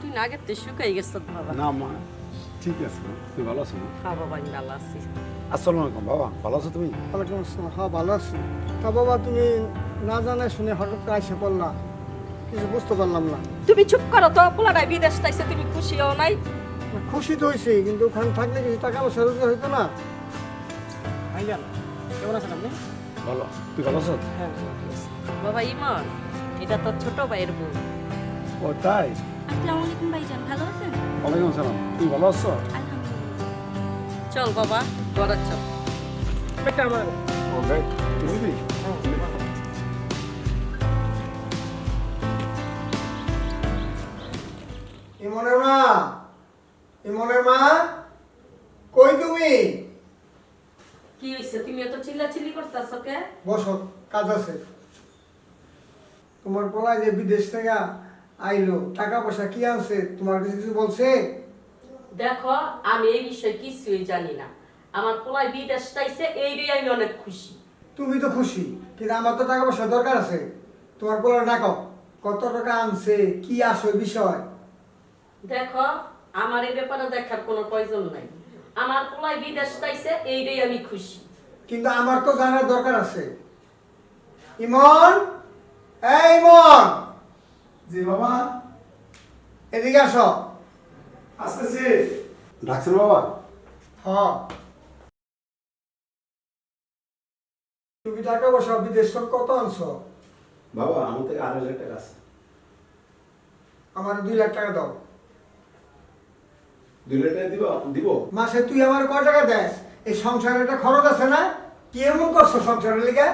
তুই না আগের তো শুকাই গেছ বাবা। না মা ঠিক আছে তুমি ভালো আছো হ্যাঁ বাবা আমি ভালো আছি। আসসালামু আলাইকুম বাবা ভালো আছো তুমি? ওয়ালাইকুম আসসালাম হ্যাঁ ভালো আছি। তা বাবা তুমি না জানাই শুনে হঠাৎ করে আইসে পড়লা। কিছু বুঝতে পারলাম না। তুমি চুপ করো তো পোলাটাই বিদেশ তাইছে তুমি খুশি হও নাই? খুশি তো হয়েছি কিন্তু ওখানে থাকলে কিছু টাকা পয়সা রোজগার হইতো না। ভাইজান কেমন আছেন আপনি? ভালো তুই ভালো আছো? হ্যাঁ বাবা ইমন এটা তোর ছোট ভাইয়ের বউ। ও তাই? আসসালামু আলাইকুম। ভাইজান ভালো আছেন ওয়ালাইকুম আসসালাম তুমি ভালো আছো? আলহামদুলিল্লাহ। চল বাবা ঘরে চল। একটা আমার। ও ভাই তুমি ইমনের মা ইমনের মা কই তুমি? কি হইছে? তুমি এত চিল্লাচিল্লি করতেছ কে? বসো কাজ আছে। তোমার পোলায় যে বিদেশ থেকে আইলো টাকা পয়সা কি আনছে? তোমার কাছে কিছু বলছে? দেখো আমি এই বিষয়ে কিছুই জানি না। আমার পোলাই বিদেশ তাইছে এই রে আমি অনেক খুশি। তুমি তো খুশি কিন্তু আমার তো টাকা পয়সা দরকার আছে। তোমার পোলার ডাকো কত টাকা আনছে কি আসো বিষয়? দেখো আমার এই ব্যাপারে দেখার কোনো প্রয়োজন নাই। আমার পোলাই বিদেশ তাইছে এই রে আমি খুশি। কিন্তু আমার তো জানার দরকার আছে। ইমন? এই ইমন! জি বাবা। এদিকে আসো। আসতেছি। ডাকছেন বাবা? হ তুমি টাকা পয়সা বিদেশ কত আনছো? বাবা আমার থেকে আড়াই লাখ টাকা আছে। আমার দুই লাখ টাকা দাও। দুই লাখ টাকা দিব? দিব? মাসে তুই আমার কয় টাকা দেস? এই সংসারে একটা খরচ আছে না? কি এমন করছ সংসারের লিগে?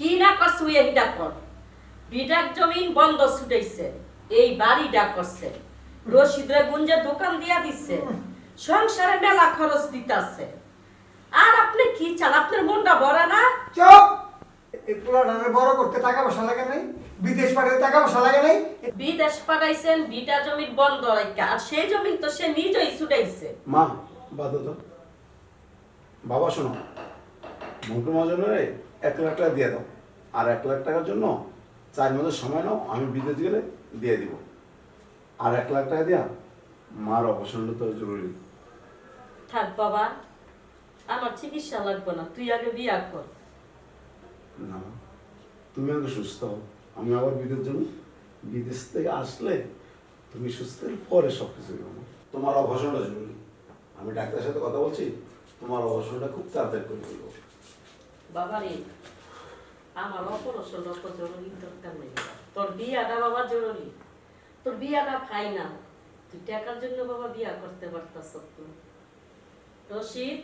কি না করছে এইটা কর। বিডাক জমিন বন্ধ ছুটাইছে। এই বাড়িটা করছে। রশিদরে গুঞ্জে দোকান দিয়া দিচ্ছে সংসারে মেলা খরচ দিতাছে। আর আপনি কি চান? আপনার মনটা বড় না? চুপ! এই পোলাটারে বড় করতে টাকা পয়সা লাগে নাই। বিদেশ পাঠাতে টাকা পয়সা লাগে নাই। বিদেশ পাঠাইছেন বিটা জমির বন্ধ রাখা আর সেই জমি তো সে নিজেই ছুটাইছে। মা বাদ তো। বাবা শোনো। মন্টু মহাজনের এক লাখ টাকা দিয়ে দাও। আর এক লাখ টাকার জন্য চার মাসের সময় নাও আমি বিদেশ গেলে দিয়ে দিব। আর এক লাখ টাকা দিয়া মার অপারেশনটা তো জরুরি। থাক বাবা আমার চিকিৎসা লাগবে না তুই আগে বিয়া কর। না তুমি আগে সুস্থ হও আমি আবার বিদেশ জন্য বিদেশ থেকে আসলে তুমি সুস্থ হলে পরে সব কিছু তোমার অপারেশনটা জরুরি। আমি ডাক্তারের সাথে কথা বলছি তোমার অপারেশনটা খুব তাড়াতাড়ি করে ফেলব বাবা রে আমার অপারেশন অত জরুরি দরকার নেই তোর বিয়াটা বাবা জরুরি। তোর বিয়াটা ফাইনাল তুই টাকার জন্য বাবা বিয়া করতে পারতাস তুই রশিদ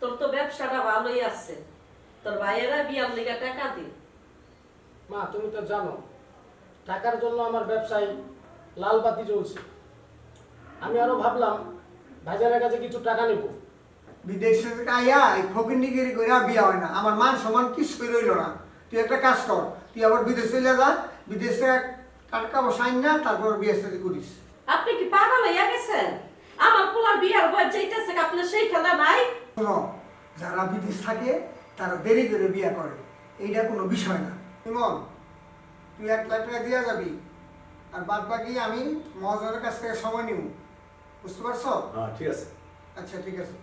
তোর তো ব্যবসাটা ভালোই আছে। তোর ভাইয়েরা বিয়ার লেগে টাকা দি মা তুমি তো জানো টাকার জন্য আমার ব্যবসায় লাল বাতি জ্বলছে। আমি আরও ভাবলাম ভাইজারের কাছে কিছু টাকা নেব। বিদেশ থেকে আইয়া এই ফকিন্দিগিরি করে বিয়া হয় না। আমার মান সমান কিছুই রইল না। তুই একটা কাজ কর তুই আবার বিদেশ চলে যা। বিদেশ থেকে টাকা পয়সা না তারপর বিয়ে সাথে করিস। আপনি কি পাগল হইয়া গেছেন? আমার পোলা বিয়ার বয়স যাইতেছে আপনার সেই খেলা নাই? শোনো যারা বিদেশ থাকে তারা দেরি করে বিয়ে করে। এইটা কোনো বিষয় না। ইমন তুই এক লাখ টাকা দিয়ে যাবি। আর বাদ বাকি আমি মহাজনের কাছ থেকে সময় নিব বুঝতে পারছ? হ্যাঁ ঠিক আছে। আচ্ছা ঠিক আছে।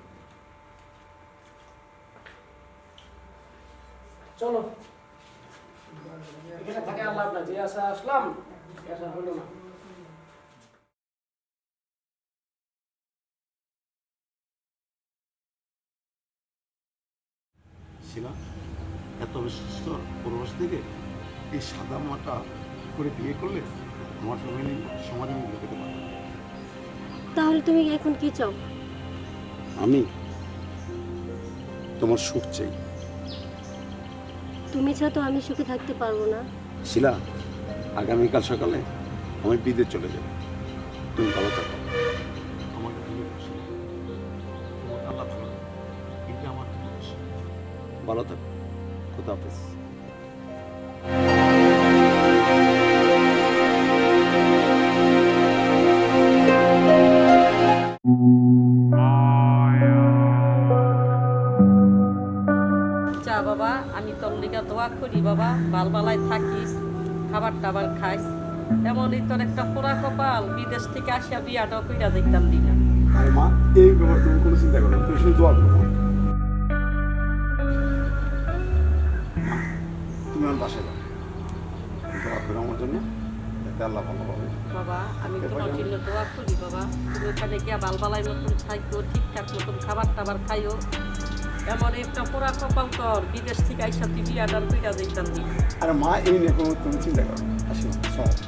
চলো। এখানে থাকে আর লাভ না যে আসা আসলাম আসা হলো না। শিলা এত বিশিষ্ট পূর্বশ থেকে এই সাদা মাটা করে বিয়ে করলে আমার ফ্যামিলি সমাজে মুখ দেখাতে পারে তাহলে তুমি এখন কি চাও? আমি তোমার সুখ চাই। তুমি ছাড়া তো আমি সুখে থাকতে পারব না। শিলা আগামীকাল সকালে আমি বিদে চলে যাব। তুমি ভালো থাকো। ভালো থাকো। খুদা হাফেজ। বালবালায় থাকিস খাবার টাবার খাইস। এমনই তোর একটা পোড়া কপাল বিদেশ থেকে আসিয়া বিয়াটাও কইরা যাইতাম দিনা আরে মা এই ব্যাপারে তুমি কোনো চিন্তা করো তুমি শুধু দোয়া করো। তুমি আমার বাসায় যাও। দোয়া করো আমার জন্য যাতে আল্লাহ ভালো পাবে বাবা আমি তোমার জন্য দোয়া করি বাবা। তুমি ওখানে গিয়া বালবালাই মতন থাইকো ঠিকঠাক মতন খাবার টাবার খাইও। এমন একটা পোড়া কপাল তোর বিদেশ থেকে আইসা টিভি বিয়াটার কইরা দেখতাম আর মা, এই নিয়ে কোনো তুমি চিন্তা করো আসলে আসি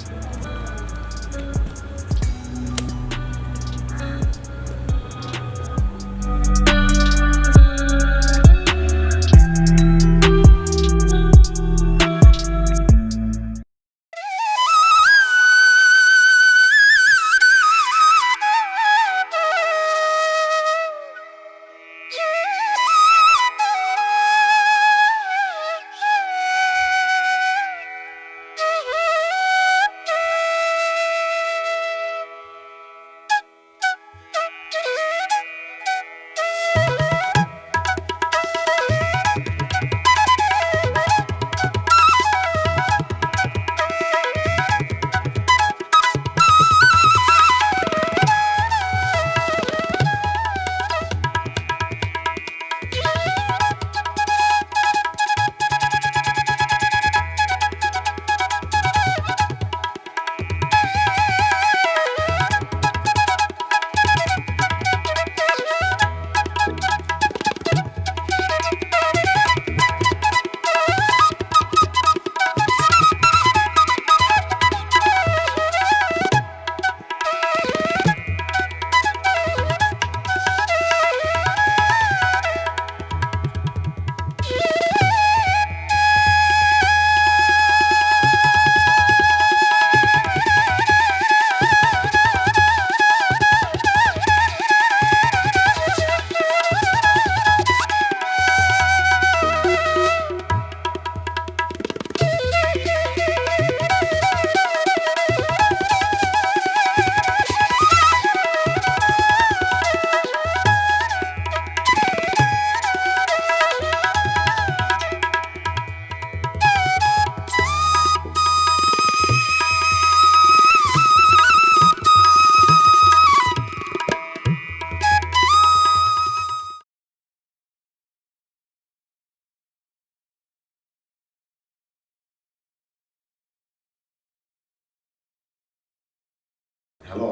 হ্যালো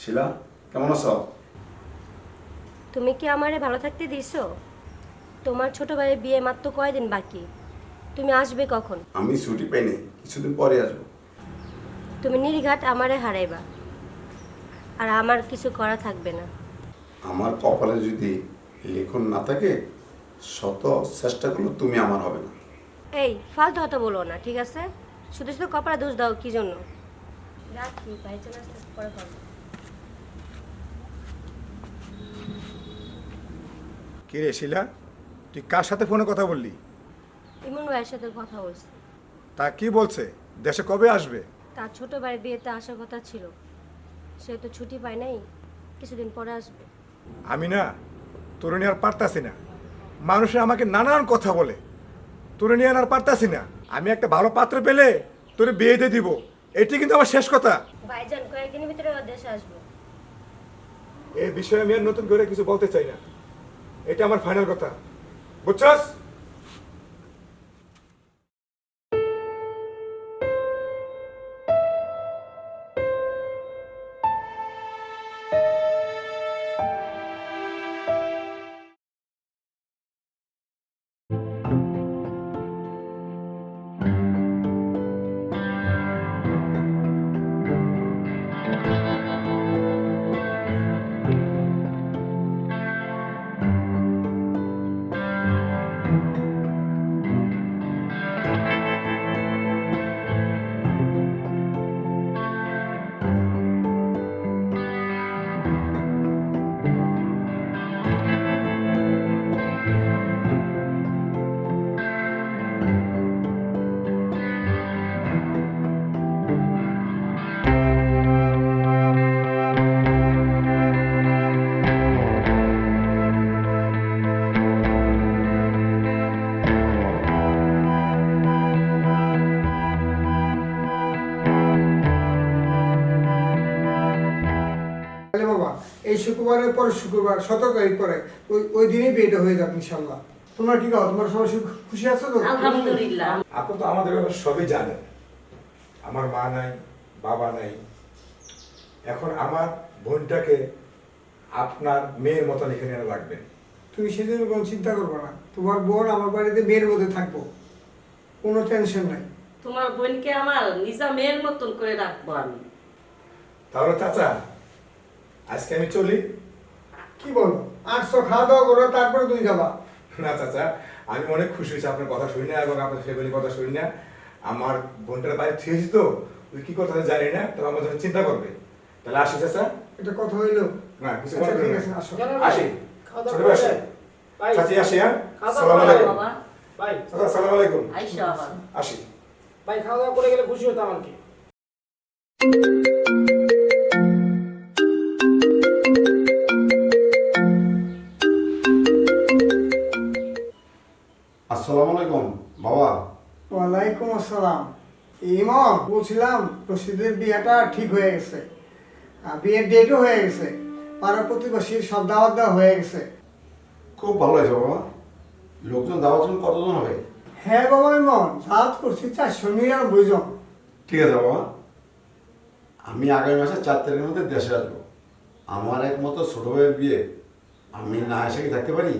শিলা কেমন আছো? তুমি কি আমারে ভালো থাকতে দিছো? তোমার ছোট ভাইয়ের বিয়ে মাত্র কয়দিন বাকি? তুমি আসবে কখন? আমি ছুটি পাইনি কিছুদিন পরে আসব। তুমি নির্ঘাট আমারে হারাইবা। আর আমার কিছু করা থাকবে না। আমার কপালে যদি লেখন না থাকে শত চেষ্টা করলে তুমি আমার হবে না। এই ফালতু কথা বলো না ঠিক আছে? শুধু শুধু কপালে দোষ দাও কি জন্য? রাখি ভাই চলে আসতে পরে করব। কে রে শিলা? তুই কার সাথে ফোনে কথা বললি? ইমন ভাইয়ের সাথে কথা বলছি। তা কি বলছে? দেশে কবে আসবে? তার ছোট ভাইয়ের বিয়েতে আসার কথা ছিল। সে তো ছুটি পায় নাই কিছুদিন পরে আসবে। আমি না তোর নিয়ে আর পারতাছি না। মানুষের আমাকে নানান কথা বলে। তোর নিয়ে আর পারতাছি না। আমি একটা ভালো পাত্র পেলে তোরে বিয়ে দিয়ে দিব। এটি কিন্তু আমার শেষ কথা। ভাইজান কয়েকদিনের ভিতরে দেশে আসব। এই বিষয়ে আমি আর নতুন করে কিছু বলতে চাই না। এটা আমার ফাইনাল কথা। বুঝছস? শুক্রবারের পরে শুক্রবার সতেরো তারিখ পরে ওই ওই দিনই বিয়েটা হয়ে যাবে ইনশাল্লাহ। তোমরা কি কও তোমার সবাই খুশি আছো তো? আলহামদুলিল্লাহ। আপনি তো আমাদের ব্যাপারে সবই জানেন। আমার মা নাই বাবা নাই। এখন আমার বোনটাকে আপনার মেয়ের মতন এখানে এনে রাখবেন তুমি সেজন্য কোনো চিন্তা করব না। তোমার বোন আমার বাড়িতে মেয়ের মধ্যে থাকব। কোনো টেনশন নাই। তোমার বোনকে আমার নিজা মেয়ের মতন করে রাখব আমি। তাহলে চাচা আজকে আমি চলি। কি বলো? আটশো খাওয়া দাওয়া করো তারপরে তুমি যাবা না চাচা আমি অনেক খুশি হয়েছি আপনার কথা শুনি না এবং আপনার ফ্যামিলির কথা শুনি না। আমার বোনটার বাইরে থিয়েছি তো ওই কি কথা জানি না তবে আমার জন্য চিন্তা করবে। তাহলে আসি চাচা। এটা কথা হইল। না কিছু আচ্ছা, মনে। আসো। জানো ভাই, আসি। ছোট ভাই আসি। চাচি আসি হ্যাঁ? খাওয়া দাওয়া সালাম করে আলাইকুম। ভাই চাচা সালাম আলাইকুম। আইসো আসি। ভাই খাওয়া দাওয়া করে গেলে খুশি হতাম আর কি। আসসালামু আলাইকুম বাবা। ওয়ালাইকুম আসসালাম। ইমন বলছিলাম রশিদের বিয়েটা ঠিক হয়ে গেছে। আর বিয়ের ডেটও হয়ে গেছে। পাড়ার প্রতিবেশীর সব দাওয়াত দেওয়া হয়ে গেছে। খুব ভালো হয়েছে বাবা। লোকজন দাওয়াত জন কতজন হবে? হ্যাঁ বাবা ইমন দাওয়াত করছি চারশো নিরানব্বই জন। ঠিক আছে বাবা। আমি আগামী মাসে চার তারিখের মধ্যে দেশে আসব। আমার একমাত্র ছোট ভাইয়ের বিয়ে। আমি না এসে কি থাকতে পারি?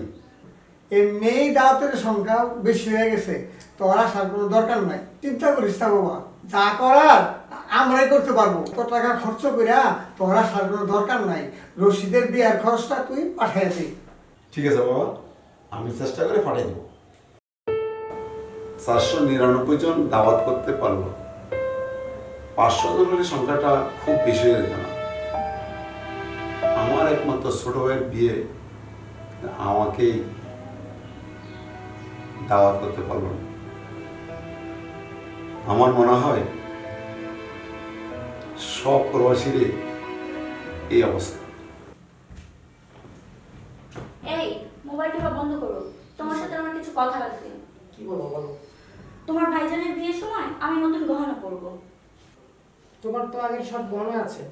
এমনিই দাওয়াতের সংখ্যা বেশি হয়ে গেছে। তোর আসার কোনো দরকার নাই। চিন্তা করিস না বাবা। যা করার, আমরাই করতে পারব। কত টাকা খরচ করিয়া তোর আসার কোনো দরকার নাই। রশিদের বিয়ার খরচটা তুই পাঠিয়ে দে। ঠিক আছে বাবা। আমি চেষ্টা করে পাঠিয়ে দেবো। চারশো নিরানব্বই জন দাওয়াত করতে পারল পাঁচশো জন হলে সংখ্যাটা খুব বেশি হয়ে যেত না। আমার একমাত্র ছোট ভাইয়ের বিয়ে আমাকেই দাওয়াত করতে পারল না। আমার মনে হয় সব প্রবাসীরই এই অবস্থা। এই মোবাইল টেপা বন্ধ করো। তোমার সাথে আমার কিছু কথা আছে। কি বলব বলো? তোমার ভাইজানের বিয়ের সময় আমি নতুন গহনা পরবো। তোমার তো আগের সব গহনা আছে।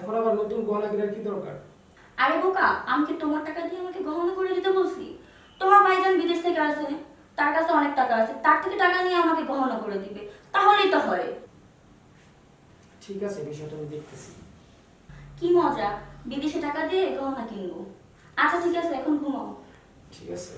এখন আবার নতুন গহনা কেনার কি দরকার? আরে বোকা আমি কি তোমার টাকা দিয়ে আমাকে গহনা করে দিতে বলছি? তোমার ভাইজান বিদেশ থেকে আসে তার কাছে অনেক টাকা আছে তার থেকে টাকা নিয়ে আমাকে গহনা করে দিবে তাহলেই তো হয়। ঠিক আছে বিষয়টা আমি দেখতেছি। কি মজা বিদেশে টাকা দিয়ে গহনা কিনবো। আচ্ছা ঠিক আছে এখন ঘুমাও। ঠিক আছে